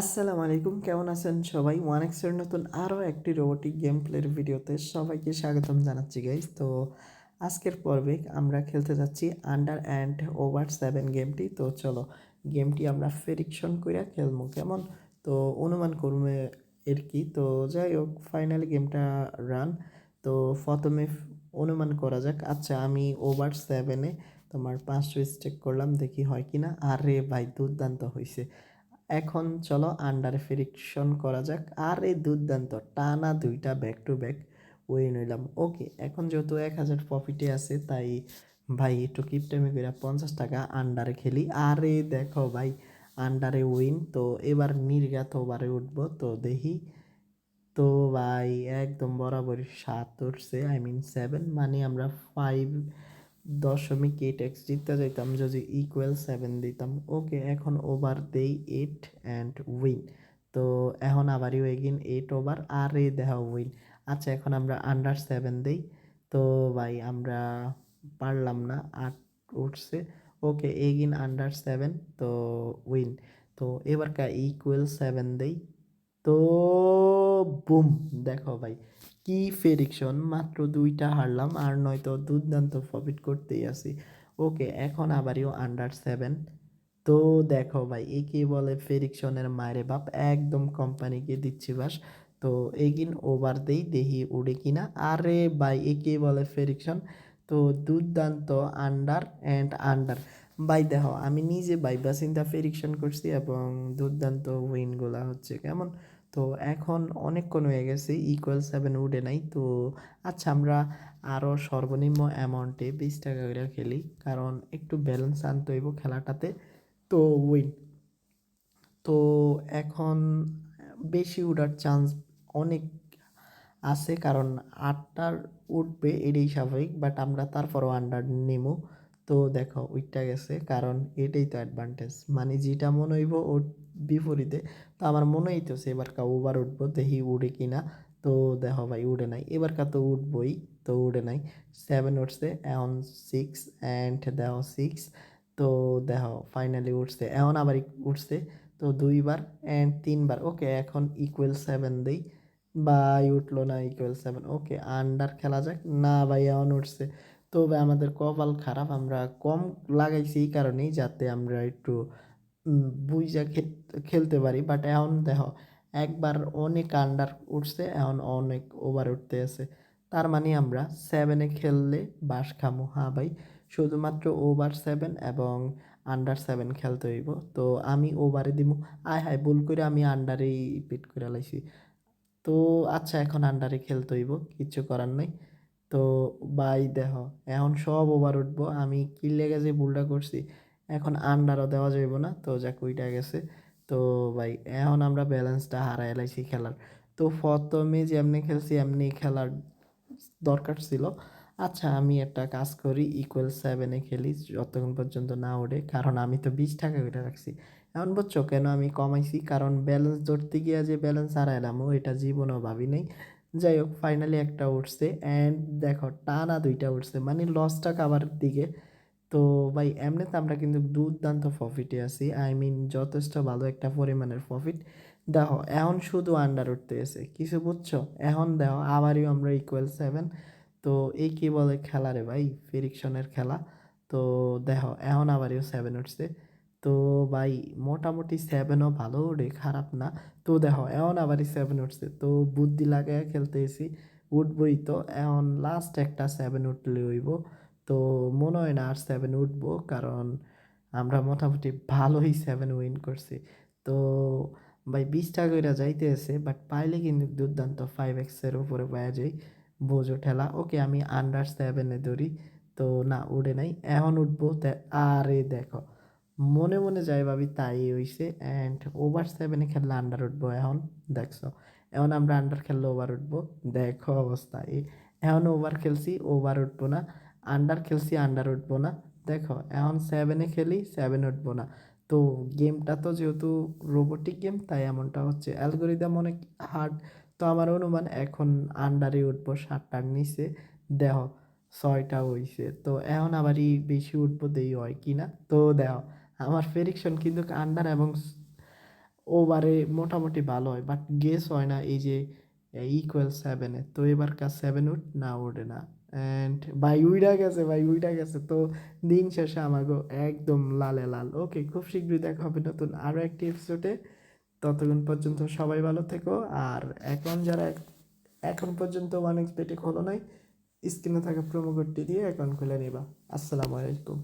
আসসালামু আলাইকুম, কেমন আছেন সবাই? ওয়ান এক্সের নতুন আরও একটি রোবোটিক গেম প্লের ভিডিওতে সবাইকে স্বাগতম জানাচ্ছি গাইজ তো আজকের পর্বে আমরা খেলতে যাচ্ছি আন্ডার অ্যান্ড ওভার সেভেন গেমটি তো চলো গেমটি আমরা ফেরিকশন কইরা খেলব কেমন? তো অনুমান করবে এর কি। তো যাই হোক ফাইনালি গেমটা রান তো প্রথমে অনুমান করা যাক আচ্ছা আমি ওভার সেভেনে তোমার পাঁচশো স্টেক করলাম, দেখি হয় কি না আরে ভাই, দুর্দান্ত হয়েছে এখন চলো আন্ডার ফ্রিকশন করা যাক। আর এই দুর্দান্ত টানা দুইটা ব্যাক টু ব্যাক উইন হইলাম ওকে এখন যেহেতু এক হাজার প্রফিটে আছে, তাই ভাই একটু কিপটামি করে পঞ্চাশ টাকা আন্ডারে খেলি। আরে দেখো ভাই আন্ডারে উইন তো এবার নির্গাত ওভারে উঠবো, তো দেখি। তো ভাই, একদম বরাবরই সাত উঠছে আই মিন সেভেন মানে আমরা ফাইভ দশমিক এইট এক্স জিততে যাইতাম, যদি ইকুয়াল সেভেন দিতাম। ওকে এখন ওভার দেই এইট অ্যান্ড উইন তো এখন আবারও এগিন এইট ওভার আর এ দেখা উইন আচ্ছা এখন আমরা আন্ডার সেভেন দেই। তো ভাই, আমরা পারলাম না, আট উঠছে। ওকে এগিন আন্ডার সেভেন তো উইন তো এবারকার ইকুয়াল সেভেন দেই। তো বুম দেখো ভাই। কি ফেরিকশন মাত্র দুইটা হারলাম আর নয়তো দুর্দান্ত প্রফিট করতেই আছি। ওকে এখন আবারও আন্ডার সেভেন তো দেখো ভাই একে বলে ফেরিকশনের মায়ের বাপ? একদম কোম্পানিকে দিচ্ছি বাস। তো এগিন ওভার দেই, দেহি উড়ে কিনা। আরে ভাই একে বলে ফেরিকশন তো দুর্দান্ত আন্ডার অ্যান্ড আন্ডার বাই দেখো, আমি নিজে বাইবা চিন্তা ফেরিকশন করছি এবং দুর্দান্ত উইনগুলা হচ্ছে কেমন? তো এখন অনেকক্ষণ হয়ে গেছে ইকুয়াল সেভেন উঠে নাই। তো আচ্ছা আমরা আরও সর্বনিম্ন অ্যামাউন্টে বিশ টাকা করে খেলি, কারণ একটু ব্যালেন্স আনতে হইব খেলাটাতে। তো উইন তো এখন বেশি উঠার চান্স অনেক আছে, কারণ আটটার উঠবে এটাই স্বাভাবিক বাট আমরা তারপরও আন্ডার নেমো। তো দেখো উইটটা গেছে, কারণ এটাই তো অ্যাডভান্টেজ মানে যেটা মনে হইব ওর বিপরীতে, তো আমার মনে হইতেছে এবার কা ওভার উঠবো দেখি উড়ে কি না? তো দেখো ভাই উড়ে নাই। এবার কা তো উঠবই, তো উড়ে নাই। সেভেন উঠছে, এখন সিক্স অ্যান্ড দেখো সিক্স তো দেখো ফাইনালি উঠছে। এখন আবার উঠছে, তো দুইবার অ্যান্ড তিনবার। ওকে এখন ইকুয়াল সেভেন দেই। ভাই, উঠল না ইকুয়াল সেভেন ওকে আন্ডার খেলা যাক। না ভাই, এখন উঠছে। তো ভাই আমাদের কপাল খারাপ, আমরা কম লাগাইছি এই কারণেই যাতে আমরা একটু বুঝা খেলতে পারি। বাট এখন দেখো, একবার অনেক আন্ডার উঠছে, এখন অনেক ওভার উঠতে আছে। তার মানে আমরা সেভেনে খেললে বাস খামো। হ্যাঁ ভাই, শুধুমাত্র ওভার সেভেন এবং আন্ডার সেভেন খেলতে হইব। তো আমি ওভারে দিব আয় হায়, ভুল করে আমি আন্ডারেই পিট করে লাইছি। তো আচ্ছা এখন আন্ডারে খেলতে হইব কিচ্ছু করার নাই। তো বাই দেহ এখন সব ওভার উঠবো। আমি কি লেগে যে ভুলটা করছি, এখন আন্ডারও দেওয়া যাইব না। তো যাক, ওইটা গেছে। তো ভাই, এখন আমরা ব্যালেন্সটা হারাই এলাইছি খেলার। তো প্রথমে যেমনি খেলছি, এমনি খেলার দরকার ছিল। আচ্ছা আমি একটা কাজ করি ইকুয়াল সেভেনে খেলি, যতক্ষণ পর্যন্ত না ওঠে। কারণ আমি তো বিশ টাকা করে রাখছি। এখন বুঝছ কেন আমি কমাইছি? কারণ ব্যালেন্স ধরতে গিয়ে যে ব্যালেন্স হারাইলাম ও এটা জীবনেও ভাবি নাই। যাই হোক ফাইনালি একটা উঠছে অ্যান্ড দেখো, টানা দুইটা উঠছে। মানে লসটা কাবার দিকে। তো ভাই, এমনিতে আমরা কিন্তু দুর্দান্ত প্রফিটে আছি। আই মিন যথেষ্ট ভালো একটা পরিমাণের প্রফিট দেখো, এখন শুধু আন্ডার উঠতে এসে কিছু বুঝছ? এখন দেখো আবারও আমরা ইকুয়াল সেভেন তো এই কি বলে, খেলা রে ভাই ফ্রিকশনের খেলা। তো দেখো, এখন আবারও সেভেন উঠছে। তো ভাই, মোটামুটি সেভেনও ভালো ওঠে খারাপ না। তো দেখো, এখন আবারই সেভেন উঠছে। তো বুদ্ধি লাগায় খেলতে এসি উঠবই তো। এখন লাস্ট একটা সেভেন উঠলে হইব। তো মনে হয় না আর সেভেন উঠবো, কারণ আমরা মোটামুটি ভালোই সেভেন উইন করছি। তো ভাই, বিশ টাকা করে যাইতে আছে বাট পাইলে কিন্তু দুর্দান্ত ফাইভ এক্সের উপরে পাওয়া যায় বোঝো ঠেলা। ওকে, আমি আন্ডার সেভেনে ধরি। তো না, উঠে নাই। এখন উঠবো আরে দেখো মনে মনে যাই ভাবি তাই হইছে অ্যান্ড ওভার সেভেনে খেললে আন্ডার উঠবো এখন, দেখছ। এখন আমরা আন্ডার খেললে ওভার উঠবো, দেখো অবস্থা এই। এখন ওভার খেলছি ওভার উঠবো না। আন্ডার খেলছি আন্ডার উঠবো না। দেখো, এখন সেভেনে খেলি সেভেন উঠবো না। তো গেমটা তো যেহেতু রোবোটিক গেম তাই এমনটা হচ্ছে। অ্যালগোরিদম অনেক হার্ড তো আমার অনুমান এখন আন্ডারে উঠবো সাতটার নিচে। দেহ ছয়টা হইছে। তো এখন আবারই বেশি উঠবো দেই হয় কি না তো দেহ আমার ফেরিকশন কিন্তু আন্ডার এবং ওভারে মোটামুটি ভালো হয় বাট গেস হয় না এই যে ইকুয়াল সেভেনে তো এবার কাজ সেভেন উঠ, না ওঠে না। অ্যান্ড ভাই উইডা গেছে, ভাই উইডা গেছে। তো দিন শেষে আমাকে একদম লালে লাল। ওকে খুব শীঘ্রই দেখা হবে নতুন আরও একটি এপিসোডে ততক্ষণ পর্যন্ত সবাই ভালো থেকো। আর এখন যারা এখন পর্যন্ত ওয়ান এক্সপেটে খোলো নাই স্ক্রিনে থাকা প্রোমো কোডটি দিয়ে অ্যাকাউন্ট খুলে নিবা। আসসালামু আলাইকুম।